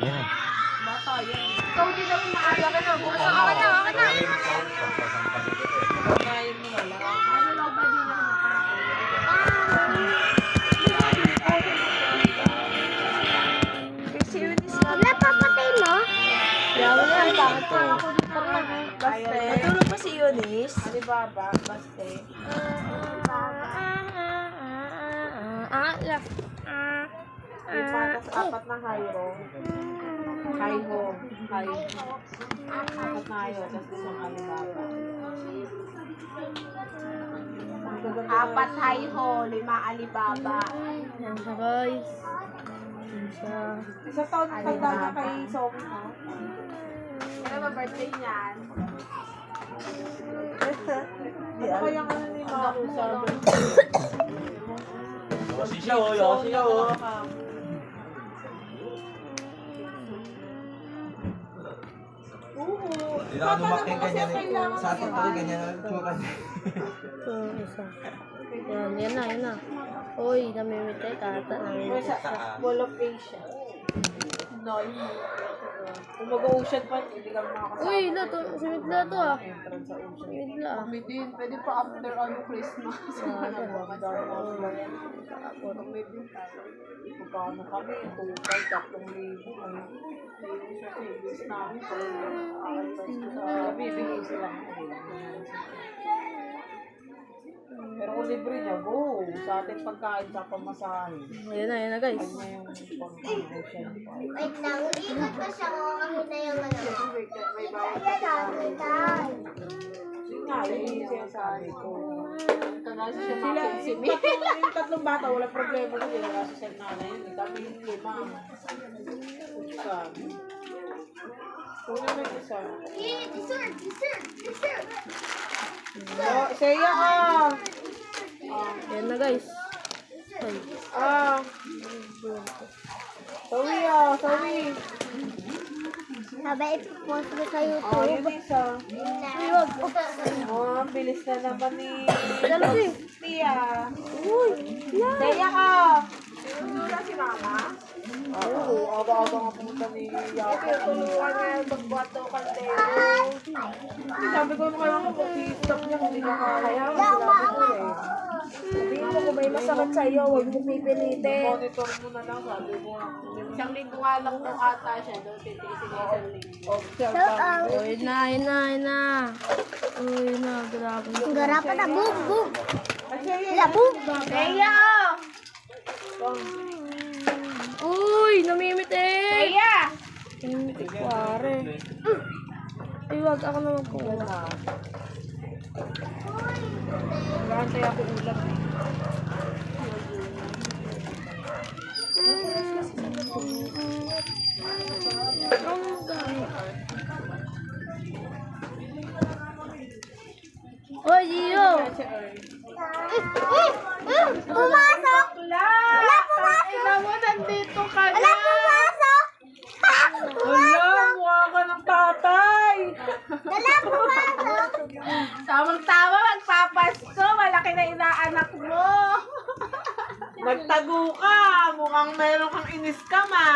Yan. Bata yan. Ikaw din naman maaga ka na. Bukas ka na, ka na. Kaya mo na lang. Ano lang ba din naman? Kasi yun is Wala, papatay mo? Yawa nga, bakit ko? Baste. Matulog pa si Eunice. Alibaba, baste. Ah, laf. Lima, tas apat na hayro. Hayho. Hayho. Apat na hayho, tas isang alibaba. Apat hayho, lima alibaba. Yan siya, guys. Siya. Isa taon na tanda na kay Somi, no? Ba birthday niyan? Ano kaya ano ni Maru sabi? Yoshi siya oh, Yoshi siya oh. Oo. Hindi na ako lumaki ganyan. eh. Sa atin tuloy ganyan ang tsura niya. Isa. Yan, yan na, yan na. Uy, namimitay ka ata. May sa, wall of Asia. No, yun. Kung mag-ocean pa, hindi ka makakasama. Uy, ila to. Sumit na to ah. Entrance sa ocean. Na ah. Pwede, pwede pa after ano Christmas. Magkano kami, total, tatlong libo. Ay, ayun sa savings namin. Sa bibigay sila. Pero kung libre niya, go. Sa ating pagkain sa pamasahe. Ayan na, ayan na guys. Kanya yung pang-ocean. Wait lang, ikot pa siya kung ako na yung ano. May bawat pagkain. Yun nga, yun yung sinasabi ko. Kagaya siya Sila, makin si yung tatlong, bata, wala problema na kasi sa nanay yun. Kami yung lima. Kunin mo yung isa. Eh, dessert, dessert, dessert. Oh, Seya ah! Ayan na guys. Ay. Ah! Sawi ah, sawi. Sabi, ipopost ko sa Oh, YouTube. yun isa. Iwag. Oh, ang bilis na naman ni Dalawa Tia. Uy, Seya ah! Wala pumunta ni Yaka. Tulungan na yung magbuhat daw kaldero. Sabi ko naman ako, mag-i-stop niya kung hindi ka kaya. Sabi ko eh. sabihin mo kung may masakit sa'yo, huwag mo pipilitin. Monitor mo na lang, sabi ko. Isang linggo nga lang daw ata siya. Doon titiisin niya isang linggo. Pa. Uy na, ayan na, ayan na. Uy na, grabe. Ang garapan na, boom, boom. Kasi Wala, boom. Seya! Uy, namimitik. Kaya! Namimitik pare. Ay, wag ako naman po. Nag-aantay ako ulam eh. Uy, Gio. Earl. Pumasok! Wala! Wala pumasok! Ina mo, nandito ka na! Wala pumasok! Wala, mukha ka ng tatay! Wala pumasok! Tamang-tama, inaanak mo. Nagtago ka. Mukhang meron kang inis ka, ma.